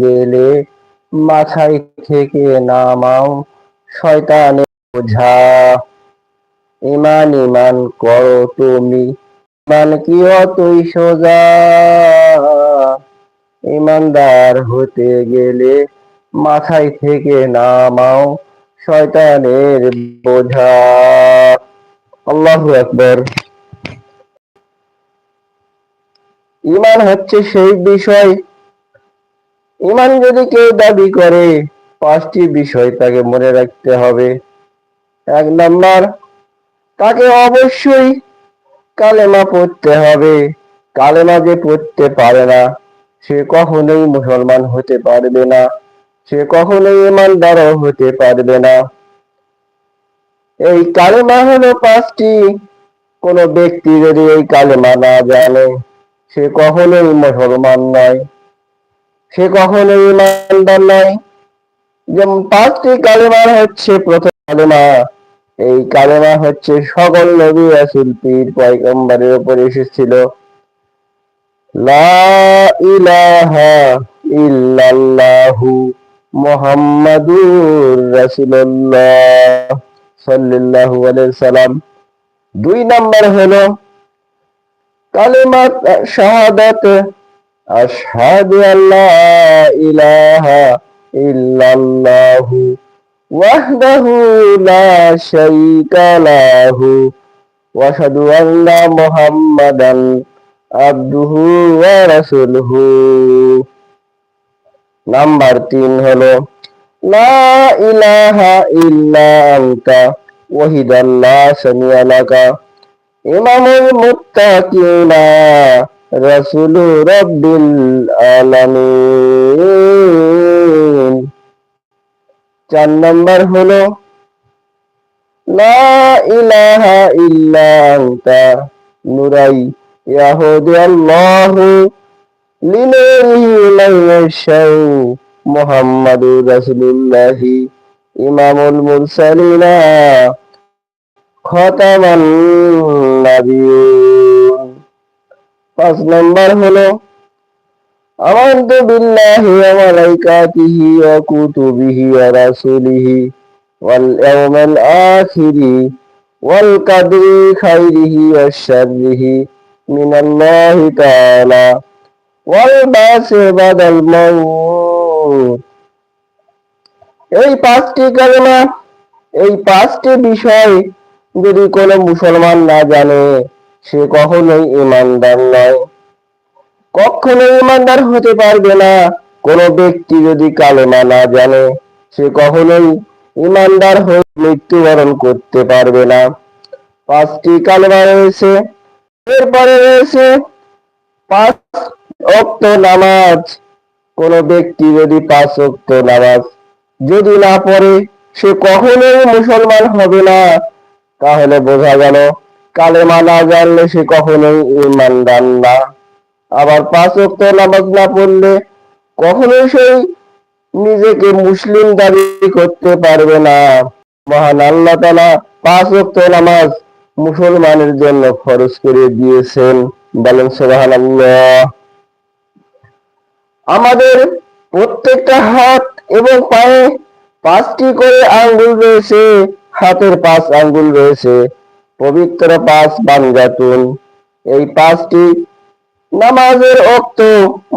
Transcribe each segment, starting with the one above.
গেলে মাথায় থেকে নামাও শয়তানের বোঝা ইমান ইমান করো তুমি, ইমান কি অতই সোজা? ইমানদার হতে গেলে মাথায় থেকে নামাও, শয়তানের বোঝা। আল্লাহু আকবার। ইমান হচ্ছে সেই বিষয় ইমান যদি কেউ দাবি করে, পাঁচটি বিষয় তাকে মনে রাখতে হবে। এক নম্বর, তাকে অবশ্যই কালেমা পড়তে হবে। কালেমা যে পড়তে পারে না, সে কখনোই মুসলমান হতে পারবে না। সে কখনোই ইমানদারও হতে পারবে না। এই কালেমা হলো পাঁচটি। কোনো ব্যক্তি যদি এই কালেমা না জানে, সে কখনোই মুসলমান নয়। সে কখনো ইমানদার নয়। যেমন পাঁচটি কালেমা হচ্ছে প্রথম কালেমা। এই কালেমা হচ্ছে সকল নবী রাসূল পীর পয়গম্বরের উপর এসেছিল। লা ইলাহা ইল্লাল্লাহু মুহাম্মাদুর রাসূলুল্লাহ সাল্লাল্লাহু আলাইহি দুই নাম্বার হলো কালিমাত শাহাদাত। আশহাদু আল্লা ইলাহা ইল্লাল্লাহু ওয়াহদাহু লা শারীকা লাহু ওয়া আশহাদু আন্না মুহাম্মাদান আবদুহু ওয়া রাসূলুহু। নাম্বার তিন হলো, লা ইলাহা ইল্লা আনতা ওয়াহিদান লা সামিয়া লাকা। ইমামুল মুত্তাকিনা। রাসূলু রাব্বিল আলামিন। চার নম্বর হলো, লা ইলাহা ইল্লা আনতা। নুরাই ইয়াহুদি আল্লাহু লিনুরিহি মান মুহাম্মাদুর রাসূলুল্লাহি। ইমামুল মুরসালিনা, খতামান নাবিয়ুন। পাঁচ নম্বর হলো বিল্লাহি ওয়া কুতুবিহি ওয়া রাসূলিহি ওয়াল আখিরি ওয়াল খাইরিহি ওয়া শাররিহি মিনাল্লাহি তাআলা ওয়াল বাসি বাদাল মাউত। এই পাঁচটি কালেমা, এই পাঁচটি বিষয় যদি কোনো মুসলমান না জানে সে কখনোই ইমানদার নয়। কখনো ইমানদার হতে পারবে না। কোনো ব্যক্তি যদি কালেমা না জানে, সে কখনোই ইমানদার হয়ে মৃত্যুবরণ করতে পারবে না। পাঁচটি কালেমা রয়েছে। এরপরে রয়েছে পাঁচ অক্ত নামাজ। কোন ব্যক্তি যদি পাঁচ অক্ত নামাজ যদি না পড়ে, সে কখনোই মুসলমান হবে না। তাহলে বোঝা গেল কালেমা না জানলে সে কখনোই ইমানদার না। আবার পাঁচ ওয়াক্ত নামাজ না পড়লে কখনোই সেই নিজেকে মুসলিম দাবি করতে পারবে না। মহান আল্লাহ তালা পাঁচ ওয়াক্ত নামাজ মুসলমানের জন্য খরচ করে দিয়েছেন। বলেন সোহান আমাদের প্রত্যেকটা হাত এবং পায়ে পাঁচটি করে আঙ্গুল রয়েছে, হাতের পাঁচ আঙ্গুল রয়েছে। পবিত্র পাঁচ বানজাতুন এই পাঁচটি নামাজের অক্ত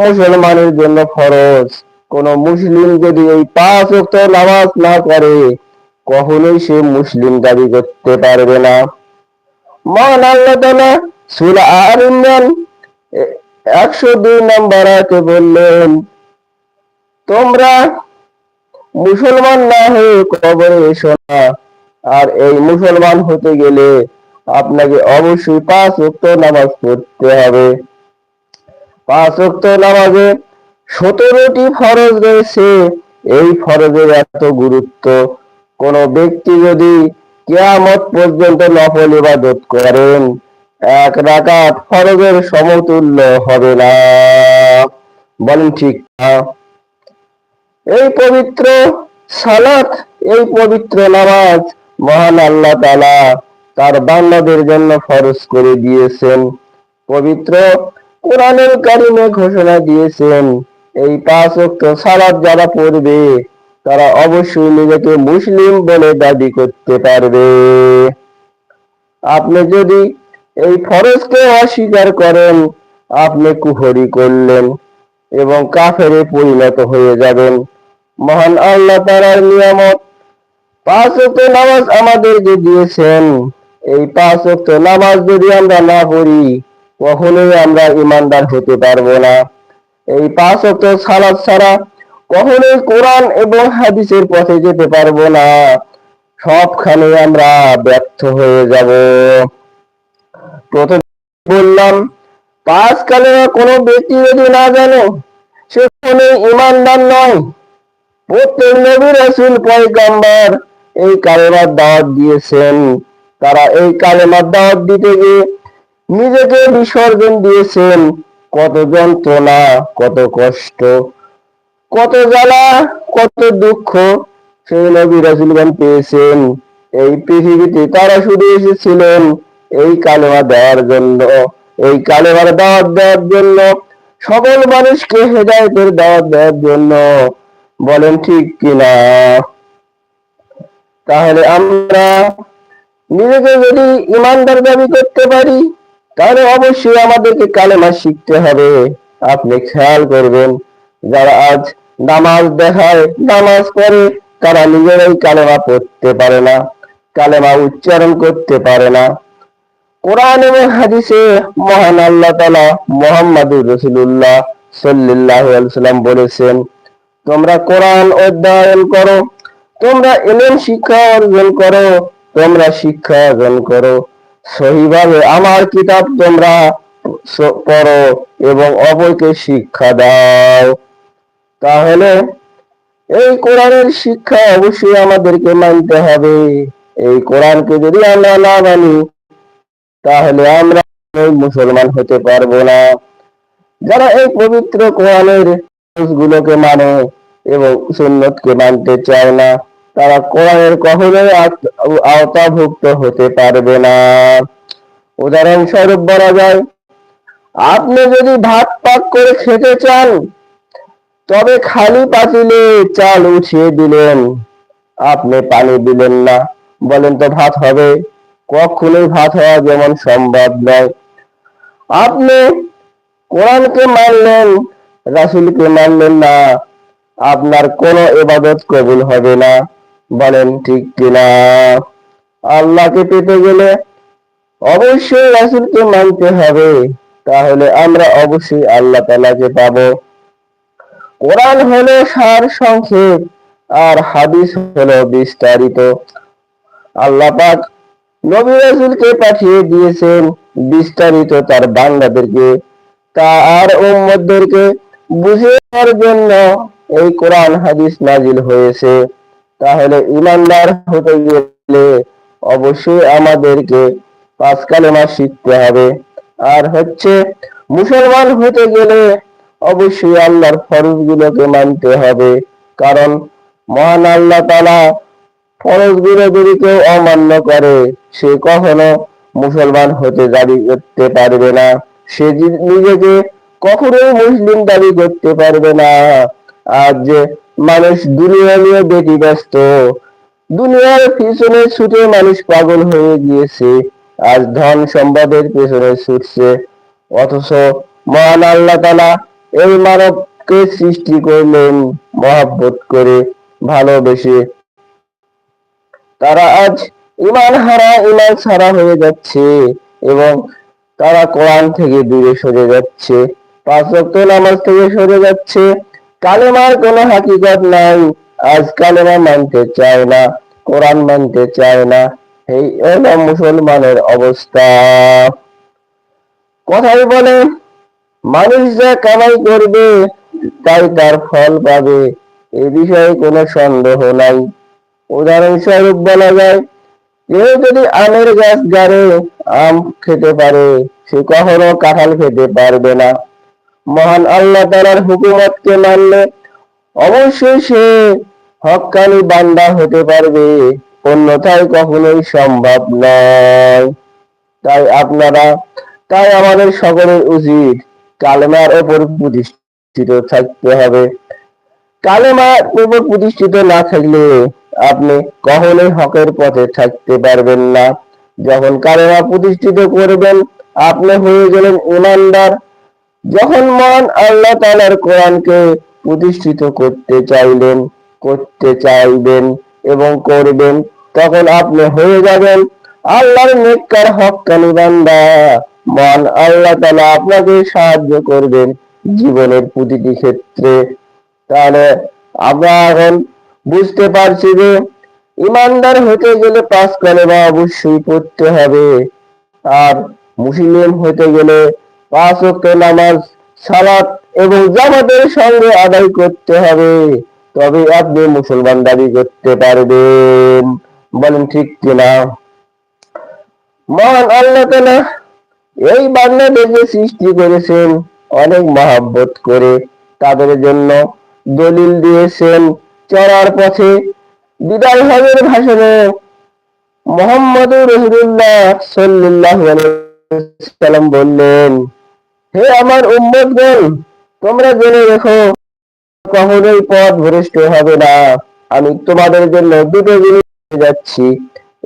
মুসলমানের জন্য ফরজ। কোন মুসলিম যদি এই পাঁচ অক্ত নামাজ না করে কখনোই সে মুসলিম দাবি করতে পারবে না। মহান আল্লাহ তালা সুরা আর একশো দুই নম্বর আয়াতে বললেন, তোমরা মুসলমান না হয়ে কবরে এসো না। আর এই মুসলমান হতে গেলে আপনাকে অবশ্যই পাঁচ উক্ত নামাজ পড়তে হবে। পাঁচ উক্ত নামাজে সতেরোটি ফরজ রয়েছে। এই ফরজের এত গুরুত্ব। কোন ব্যক্তি যদি কেয়ামত পর্যন্ত নফল ইবাদত করেন, এক রাকাত ফরজের সমতুল্য হবে না। বলেন ঠিক না? এই পবিত্র সালাত, এই পবিত্র নামাজ মহান আল্লাহ তালা তার বান্দাদের জন্য ফরজ করে দিয়েছেন। পবিত্র কোরআনের কারিমে ঘোষণা দিয়েছেন, এই পাঁচ ওয়াক্ত সালাত যারা পড়বে, তারা অবশ্যই নিজেকে মুসলিম বলে দাবি করতে পারবে। আপনি যদি এই ফরজকে অস্বীকার করেন, আপনি কুহরি করলেন এবং কাফেরে পরিণত হয়ে যাবেন। মহান আল্লাহ তাআলার নিয়ামত, পাঁচ নামাজ আমাদেরকে দিয়েছেন। এই পাঁচ ওয়াক্ত নামাজ যদি আমরা না পড়ি, কখনোই আমরা ইমানদার হতে পারব না। এই পাঁচ ওয়াক্ত সালাত ছাড়া কখনোই কোরআন এবং হাদিসের পথে যেতে পারব না। সবখানে আমরা ব্যর্থ হয়ে যাব। প্রথম বললাম, পাঁচ কালে কোনো ব্যক্তি যদি না জানে, সে কোনো ইমানদার নয়। প্রত্যেক নবী রাসূল পয়গাম্বার এই কালেমার দাওয়াত দিয়েছেন। তারা এই কালেমার দাওয়াত দিতে গিয়ে নিজেকে বিসর্জন দিয়েছেন। কত যন্ত্রণা, কত কষ্ট, কত জ্বালা, কত দুঃখ সেই নবী রাসূলগণ পেয়েছেন। এই পৃথিবীতে তারা শুধু এসেছিলেন এই কালেমা দেওয়ার জন্য। এই কালেমার দাওয়াত দেওয়ার জন্য, সকল মানুষকে হেদায়েতের দাওয়াত দেওয়ার জন্য। বলেন ঠিক কিনা? তাহলে আমরা নিজেকে যদি ইমানদার দাবি করতে পারি, তাহলে অবশ্যই আমাদেরকে কালেমা শিখতে হবে। আপনি খেয়াল করবেন, যারা আজ নামাজ দেখায়, নামাজ পড়ে, তারা নিজেরাই কালেমা পড়তে পারে না, কালেমা উচ্চারণ করতে পারে না। কোরআন এবং হাদিসে মহান আল্লাহ তালা মোহাম্মদুর রসুল্লাহ সাল্লাহ সাল্লাম বলেছেন, তোমরা কোরআন অধ্যয়ন করো, তোমরা এলেন শিক্ষা অর্জন করো তোমরা শিক্ষা অর্জন করো। সহিভাবে আমার কিতাব তোমরা পড়ো এবং অপরকে শিক্ষা দাও। তাহলে এই কোরআনের শিক্ষা অবশ্যই আমাদেরকে মানতে হবে। এই কোরআনকে যদি আমরা না মানি, তাহলে আমরা মুসলমান হতে পারব না। যারা এই পবিত্র কোরআনের গুলোকে মানে এবং সুন্নতকে মানতে চায় না তারা কোরআনের কখনোই আওতাভুক্ত হতে পারবে না। উদাহরণস্বরূপ বলা যায়, আপনি যদি ভাত পাক করে খেতে চান, তবে খালি পাতিলে চাল উঠিয়ে দিলেন। আপনি পানি দিলেন না। বলেন তো ভাত হবে? কখনোই ভাত হওয়া যেমন সম্ভব নয়। আপনি কোরআনকে মানলেন, রাসুলকে মানলেন না। আপনার কোনো এবাদত কবুল হবে না। বলেন, ঠিক কিনা? আল্লাহকে পেতে গেলে অবশ্যই রাসুলকে মানতে হবে। তাহলে আমরা অবশ্যই আল্লাহ তালাকে পাব। কোরআন হলো সার সংক্ষেপ, আর হাদিস হলো বিস্তারিত। আল্লাহ পাক নবী রাসুলকে পাঠিয়ে দিয়েছেন বিস্তারিত তার বান্দাদেরকে। তার উম্মতদেরকে বুঝে জন্য এই কোরআন হাদিস নাজিল হয়েছে। তাহলে ইমানদার হতে গেলে অবশ্যই আমাদেরকে পাঁচ কালেমা শিখতে হবে। আর হচ্ছে, মুসলমান হতে গেলে অবশ্যই আল্লাহর ফরজ গুলোকে মানতে হবে। কারণ মহান আল্লাহ তালা ফরজগুলো যদি কেউ অমান্য করে, সে কখনো মুসলমান হতে দাবি করতে পারবে না। সে নিজেকে কখনোই মুসলিম দাবি করতে পারবে না। আর যে মানুষ দুনিয়া নিয়ে বেটি ব্যস্ত দুনিয়ার পিছনে ছুটে মানুষ পাগল হয়ে গিয়েছে, আজ ধন সম্পদের পেছনে ছুটছে। অথচ মহান আল্লাহ তালা এই মানবকে সৃষ্টি করলেন মহাব্বত করে ভালোবেসে। তারা আজ ইমান হারা, ইমান ছাড়া হয়ে যাচ্ছে এবং তারা কোরআন থেকে দূরে সরে যাচ্ছে। পাঁচ নামাজ থেকে সরে যাচ্ছে। কালেমার কোনো হাকিকত নাই। আজ কালেমা মানতে চায় না, কোরআন মানতে চায় না। এই হলো মুসলমানের অবস্থা। কথাই বলে, মানুষ যা কামাই করবে, তাই তার ফল পাবে। এ বিষয়ে কোনো সন্দেহ নাই। উদাহরণস্বরূপ বলা যায়, কেউ যদি আমের গাছ গাড়ে, আম খেতে পারে, সে কখনো কাঁঠাল খেতে পারবে না। মহান আল্লাহ তালার হুকুমতকে মানলে অবশ্যই সে হকানি বান্দা হতে পারবে। অন্যথায় কখনোই সম্ভব নয়। তাই আপনারা, তাই আমাদের সকলের উচিত কালেমার ওপর প্রতিষ্ঠিত থাকতে হবে। কালেমার উপর প্রতিষ্ঠিত না থাকলে আপনি কখনোই হকের পথে থাকতে পারবেন না। যখন কালেমা প্রতিষ্ঠিত করবেন, আপনি হয়ে গেলেন ইমানদার। যখন মন আল্লাহ তাআলার কোরআনকে প্রতিষ্ঠিত করতে চাইলেন, করতে চাইবেন এবং করবেন, তখন আপনি হয়ে যাবেন আল্লাহর নেককার হক্কানি বান্দা। মন আল্লাহ তাআলা আপনাকে সাহায্য করবেন জীবনের প্রতিটি ক্ষেত্রে। তাহলে আমরা এখন বুঝতে পারছি যে ইমানদার হতে গেলে পাঁচ কালেমা অবশ্যই পড়তে হবে। আর মুসলিম হতে গেলে পাঁচ নামাজ, সালাত এবং জামাতের সঙ্গে আদায় করতে হবে। তবে আপনি মুসলমান দাবি করতে পারবেন। বলেন ঠিক কিনা? মহান আল্লাহ তাআলা এই বাংলাদেশে সৃষ্টি করেছেন অনেক মহাব্বত করে। তাদের জন্য দলিল দিয়েছেন চলার পথে। বিদায় হজের ভাষণে মোহাম্মদ রহিদুল্লাহ সাল্লাম বললেন হে আমার উম্মতগণ, তোমরা জেনে রেখো, কখনোই পথ ভ্রষ্ট হবে না। আমি তোমাদের জন্য দুটো জিনিস যাচ্ছি।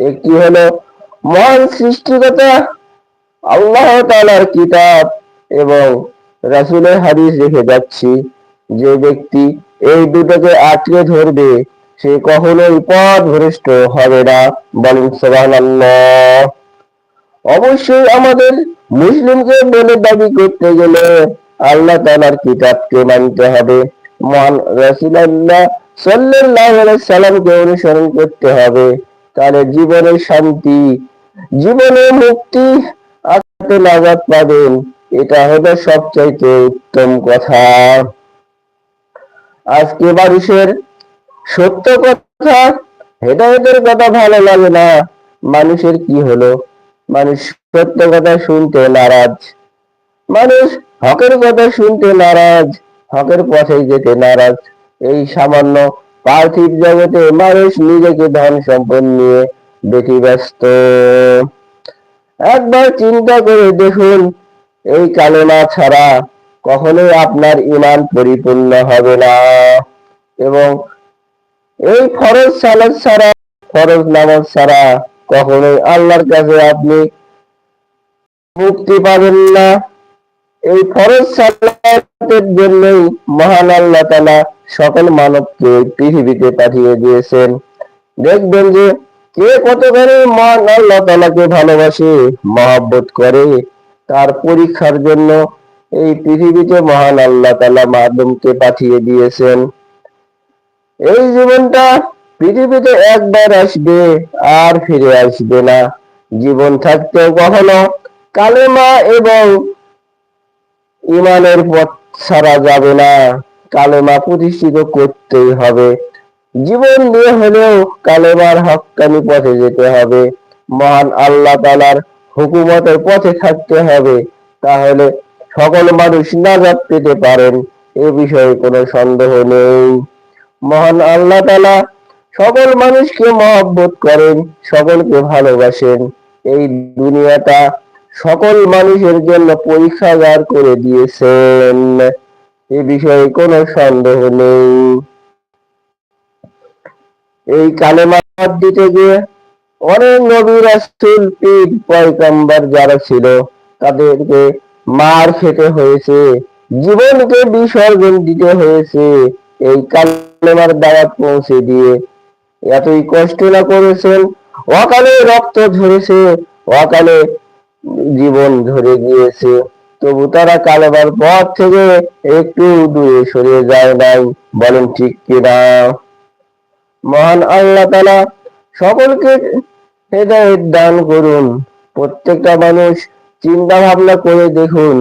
একটি হলো মহান সৃষ্টিকতা আল্লাহ তাআলার কিতাব এবং রাসূলের হাদিস রেখে যাচ্ছি। যে ব্যক্তি এই দুটোকে আটকে ধরবে, সে কখনোই পথ ভ্রষ্ট হবে না। বলেন সুবহানাল্লাহ। অবশ্যই আমাদের মুসলিমকে বলে দাবি করতে গেলে আল্লাহ তাআলার কিতাবকে মানতে হবে। মহান রাসূলুল্লাহ সাল্লাল্লাহু আলাইহি সাল্লামকে অনুসরণ করতে হবে। তাহলে জীবনের শান্তি, জীবনে মুক্তি আপনি নাজাত পাবেন। এটা হলো সবচাইতে উত্তম কথা। আজকে মানুষের সত্য কথা, হেদায়তের কথা ভালো লাগে না। মানুষের কি হলো? মানুষ সত্য কথা শুনতে নারাজ। মানুষ হকের কথা শুনতে নারাজ, হকের পথে যেতে নারাজ। এই সামান্য পার্থিব জগতে মানুষ নিজেকে ধন সম্পদ নিয়ে বেশি ব্যস্ত একবার চিন্তা করে দেখুন, এই কালেমা ছাড়া কখনোই আপনার ইমান পরিপূর্ণ হবে না। এবং এই ফরজ সালাদ ছাড়া, ফরজ নামাজ ছাড়া কখনোই আল্লাহর কাছে আপনি মুক্তি পাবেন না। এই ফরজ সালাতের জন্যই মহান আল্লাহ তাআলা সকল মানবকে পৃথিবীতে পাঠিয়ে দিয়েছেন। দেখবেন যে কে কতখানি মহান আল্লাহ তাআলাকে ভালোবাসে, মহাব্বত করে, তার পরীক্ষার জন্য এই পৃথিবীতে মহান আল্লাহ তাআলা মাধ্যমকে পাঠিয়ে দিয়েছেন। এই জীবনটা পৃথিবীতে একবার আসবে আর ফিরে আসবে না। জীবন থাকতে কখনো কালেমা এবং ইমানের পথ ছাড়া যাবে না। কালেমা প্রতিষ্ঠিত করতেই হবে। জীবন দিয়ে হলেও কালেমার হক্কানি পথে যেতে হবে। মহান আল্লাহ তালার হুকুমতের পথে থাকতে হবে। তাহলে সকল মানুষ নাজাত পেতে পারেন। এ বিষয়ে কোনো সন্দেহ নেই। মহান আল্লাহ তালা সকল মানুষকে মহব্বত করেন, সকলকে ভালোবাসেন। এই দুনিয়াটা সকল মানুষের জন্য পরীক্ষাগার করে দিয়েছেন। এ বিষয়ে কোনো সন্দেহ নেই। এই কালেমা দিতে গিয়ে অনেক নবী রাসূল, পীর, পয়গম্বর যারা ছিল, তাদেরকে মার খেতে হয়েছে, জীবনকে বিসর্জন দিতে হয়েছে। এই কালেমার দাওয়াত পৌঁছে দিয়ে এতই কষ্ট না করেছেন। অকালে রক্ত ঝরেছে, অকালে জীবন ধরে গিয়েছে। তবু তারা কালেমার পথ থেকে একটু দূরে সরে যায় নাই, বলেন ঠিক কিনা? মহান আল্লাহ তালা সকলকে হেদায়ত দান করুন। প্রত্যেকটা মানুষ চিন্তা ভাবনা করে দেখুন,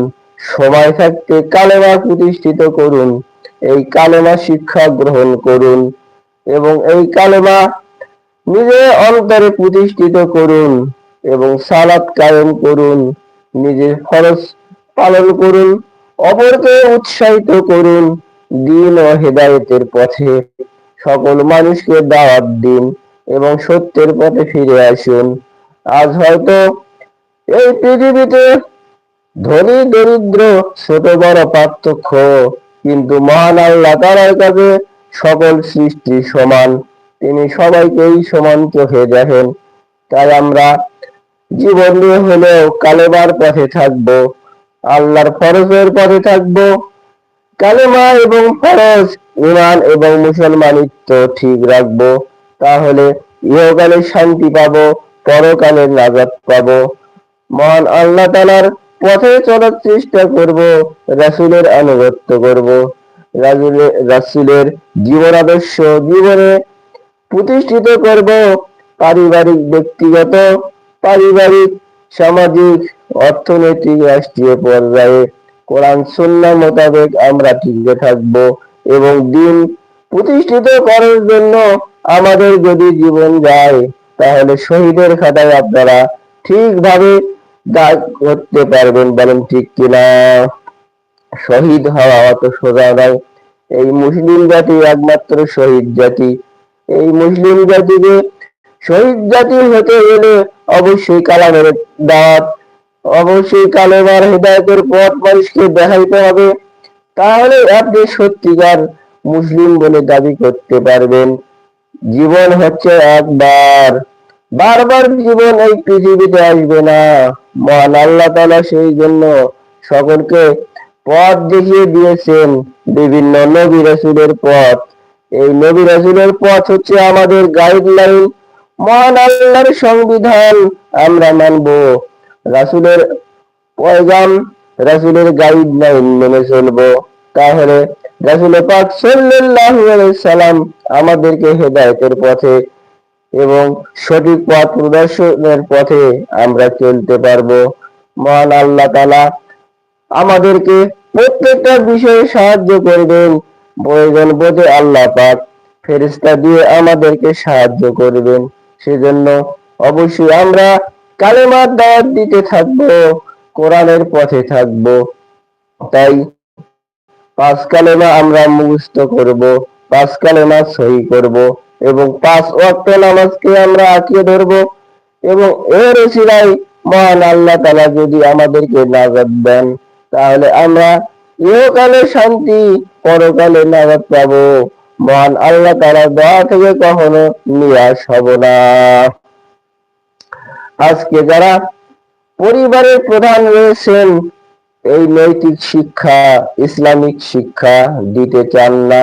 সময় থাকতে কালেমা প্রতিষ্ঠিত করুন, এই কালেমা শিক্ষা গ্রহণ করুন। এবং এই কালেমা নিজে অন্তরে প্রতিষ্ঠিত করুন এবং সালাত কায়েম করুন, নিজের খরচ পালন করুন, অপরকে উৎসাহিত করুন দিন ও হেদায়েতের পথে। সকল মানুষকে দাওয়াত দিন এবং সত্যের পথে ফিরে আসুন। আজ হয়তো এই পৃথিবীতে ধনী, দরিদ্র, ছোট, বড় পার্থক্য, কিন্তু মহান আল্লাহ তাআলার কাছে সকল সৃষ্টি সমান, তিনি সবাইকেই সমান চোখে দেখেন। তাই আমরা জীবন দিয়ে হলেও কালেমার পথে থাকব, আল্লাহর ফরজের পথে থাকব। কালেমা এবং ফরজ ইমান এবং মুসলমানিত্ব ঠিক রাখব, তাহলে ইহকালে শান্তি পাবো, পরকালে নাজাত পাবো। মহান আল্লাহ তালার পথে চলার চেষ্টা করব, রাসুলের আনুগত্য করব। রাসুলের জীবন আদর্শ জীবনে প্রতিষ্ঠিত করব পারিবারিক, ব্যক্তিগত, পারিবারিক, সামাজিক, অর্থনৈতিক রাষ্ট্রীয় পর্যায়ে। কোরআন সুন্না মোতাবেক আমরা টিকে থাকব এবং দিন প্রতিষ্ঠিত করার জন্য আমাদের যদি জীবন যায়, তাহলে শহীদের খাতায় আপনারা ঠিকভাবে দাগ করতে পারবেন বলেন ঠিক কিনা? শহীদ হওয়া অত সোজা নয়। এই মুসলিম জাতি একমাত্র শহীদ জাতি। এই মুসলিম জাতিকে শহীদ জাতি হতে গেলে অবশ্যই কালামের দাঁত অবশ্যই কালেমার হৃদায়তের পথ মানুষকে দেখাইতে হবে। তাহলে আপনি সত্যিকার মুসলিম বলে দাবি করতে পারবেন। জীবন হচ্ছে একবার। বারবার জীবন এই পৃথিবীতে আসবে না। মহান আল্লাহ তালা সেই জন্য সকলকে পথ দেখিয়ে দিয়েছেন বিভিন্ন নবী রাসুলের পথ। এই নবী রাসুলের পথ হচ্ছে আমাদের গাইডলাইন মহান আল্লাহর সংবিধান আমরা মানব। রাসুলের পয়গাম, রাসুলের গাইডলাইন মেনে চলবো। তাহলে রাসুল পাক সাল্লাল্লাহু আলাইহি সাল্লাম আমাদেরকে হেদায়েতের পথে এবং সঠিক পথ প্রদর্শনের পথে আমরা চলতে পারব। মহান আল্লাহ তাআলা আমাদেরকে প্রত্যেকটা বিষয়ে সাহায্য করবেন প্রয়োজন বোধে আল্লাহ পাক ফেরিস্তা দিয়ে আমাদেরকে সাহায্য করবেন সেজন্য অবশ্যই আমরা কালেমার দাওয়াত দিতে থাকব, কোরআনের পথে থাকব। তাই পাঁচ কালেমা আমরা মুখস্থ করব, পাঁচ কালেমা সহি করব এবং পাঁচ ওয়াক্ত নামাজকে আমরা আঁকিয়ে ধরব এবং এর ওসিলাই মহান আল্লাহ তালা যদি আমাদেরকে নাজাদ দেন। তাহলে আমরা ইহকালে শান্তি, পরকালে নাজাদ পাবো। মহান আল্লাহ তারা দোয়া থেকে কখনো নিরাশ হব না। আজকে যারা পরিবারের প্রধান রয়েছেন, এই নৈতিক শিক্ষা, ইসলামিক শিক্ষা দিতে চান না।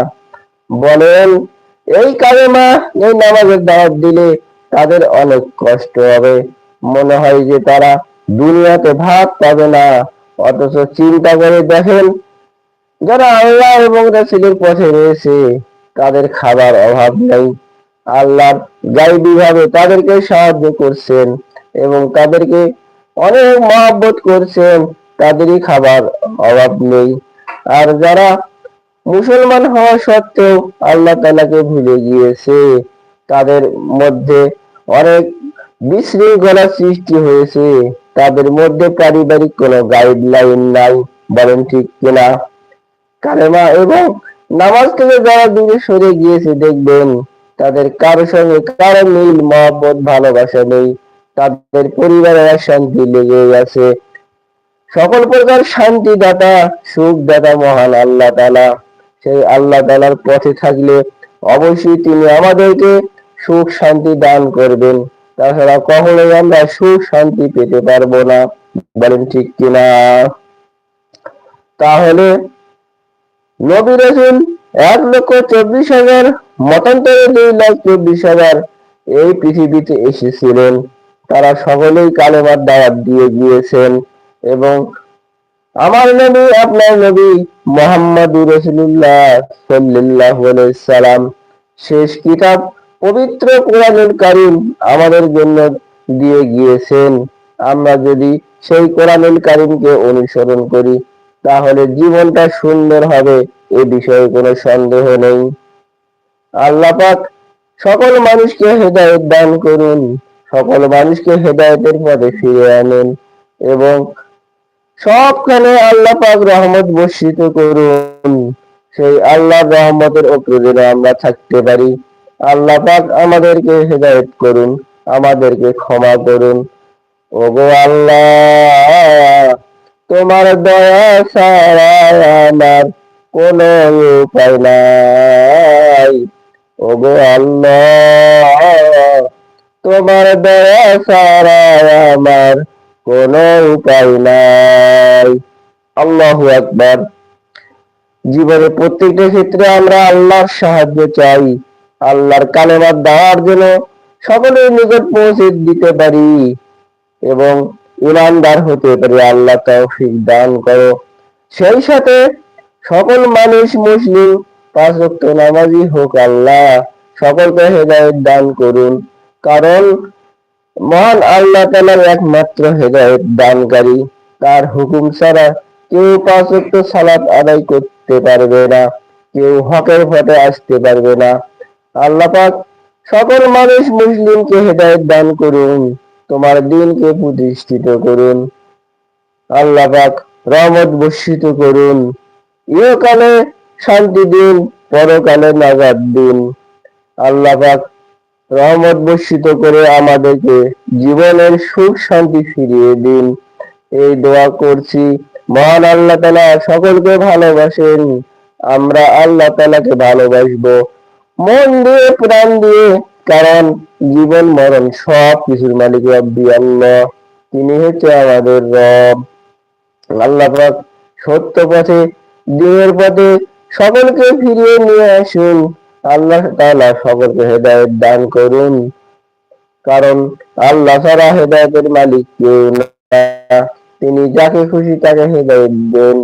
বলেন, এই কালেমা, এই নামাজের দাওয়াত দিলে তাদের অনেক কষ্ট হবে। মনে হয় যে তারা দুনিয়াতে ভাত পাবে না। অথচ চিন্তা করে দেখেন, যারা আল্লাহ এবং রাসূলের পথে রয়েছে, তাদের খাবার অভাব নেই। আল্লাহর গাইবি ভাবে তাদেরকে সাহায্য করছেন এবং তাদেরকে অনেক মহাব্বত করছেন, তাদেরই খাবার অভাব নেই। আর যারা মুসলমান হওয়া সত্ত্বেও আল্লাহ তালাকে ভুলে গিয়েছে, তাদের মধ্যে অনেক বিশৃঙ্খলা সৃষ্টি হয়েছে। তাদের মধ্যে পারিবারিক কোনো গাইডলাইন নাই, বলেন ঠিক কিনা? কালেমা এবং নামাজ থেকে যারা দূরে সরে গিয়েছে, দেখবেন তাদের কারও সঙ্গে কারও মিল, মহব্বত, ভালোবাসা নেই। তাদের পরিবারের শান্তি লেগে গেছে সকল প্রকার শান্তি দাতা সুখ দাতা মহান আল্লাহ তালা সেই আল্লাহ তালার পথে থাকলে অবশ্যই তিনি আমাদেরকে সুখ শান্তি দান করবেন। তাছাড়া কখনোই আমরা সুখ শান্তি পেতে পারব না। বলেন ঠিক কিনা? তাহলে নবী রসুল এক লক্ষ চব্বিশ হাজার, মতান্তরে দুই লাখ চব্বিশ হাজার এই পৃথিবীতে এসেছিলেন। তারা সকলেই কালেমার দাওয়াত দিয়ে গিয়েছেন এবং আমার নবী, আপনার নবী মোহাম্মদ রসুল্লাহ সাল্লাহ সালাম শেষ কিতাব পবিত্র কোরআনুল কারিম আমাদের জন্য দিয়ে গিয়েছেন। আমরা যদি সেই কোরআনুল কারিমকে অনুসরণ করি, তাহলে জীবনটা সুন্দর হবে, এ বিষয়ে কোনো সন্দেহ নেই। আল্লাহ পাক সকল মানুষকে হেদায়ত দান করুন, সকল মানুষকে হেদায়তের পথে ফিরে আনেন এবং সবখানে আল্লাহ পাক রহমত বর্ষিত করুন। সেই আল্লাহর রহমতের ওপরে যেন আমরা থাকতে পারি। আল্লাহ পাক আমাদেরকে হেদায়ত করুন, আমাদেরকে ক্ষমা করুন। ওগো আল্লাহ, তোমার দয়া ছাড়া আমার কোনো উপায় নাই। ওগো আল্লাহ, তোমার দয়া ছাড়া আমার কোনো উপায় নাই। আল্লাহু আকবার। জীবনের প্রত্যেকটা ক্ষেত্রে আমরা আল্লাহর সাহায্য চাই। আল্লাহর কালেমার দেওয়ার জন্য সকলের নিকট পৌঁছে দিতে পারি এবং ইমানদার হতে পারি, আল্লাহ তৌফিক দান করো। সেই সাথে সকল মানুষ মুসলিম, পাঁচ ওয়াক্ত নামাজি হোক আল্লাহ, সকলকে হেদায়েত দান করুন। কারণ মহান আল্লাহ তাআলার একমাত্র হেদায়েত দানকারী, তার হুকুম ছাড়া কেউ পাঁচ ওয়াক্ত সালাত আদায় করতে পারবে না, কেউ হকের পথে আসতে পারবে না। আল্লাহ পাক সকল মানুষ মুসলিমকে হেদায়ত দান করুন, তোমার দিনকে প্রতিষ্ঠিত করুন। আল্লাহ পাক রহমত বর্ষিত করুন। ইহকালে শান্তি দিন, পরকালে নাজাদ দিন। আল্লাহ পাক রহমত বর্ষিত করে আমাদেরকে জীবনের সুখ শান্তি ফিরিয়ে দিন। এই দোয়া করছি, মহান আল্লাহ তালা সকলকে ভালোবাসেন, আমরা আল্লাহ তালাকে ভালোবাসবো। মন দিয়ে, প্রাণ দিয়ে, কারণ জীবন, মরণ সব কিছুর মালিক রব্বি আল্লাহ তিনি হচ্ছে আমাদের রব। আল্লাহ পাক সত্য পথে, দিনের পথে সকলকে ফিরিয়ে নিয়ে আসুন। আল্লাহ তাআলা সকলকে হেদায়েত দান করুন। কারণ আল্লাহ ছাড়া হেদায়েতের মালিক কেউ না। তিনি যাকে খুশি তাকে হেদায়েত দেন।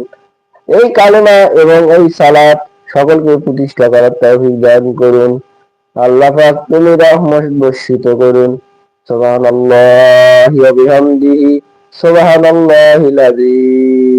এই কালেমা এবং এই সালাত সকলকে প্রতিষ্ঠা করার তৌফিক দান করুন। আল্লাহ পাক তুমি রহমত বর্ষিত করুন। সুবহানাল্লাহি ওয়া বিহামদিহি। সুবহানাল্লাহিল আযীম।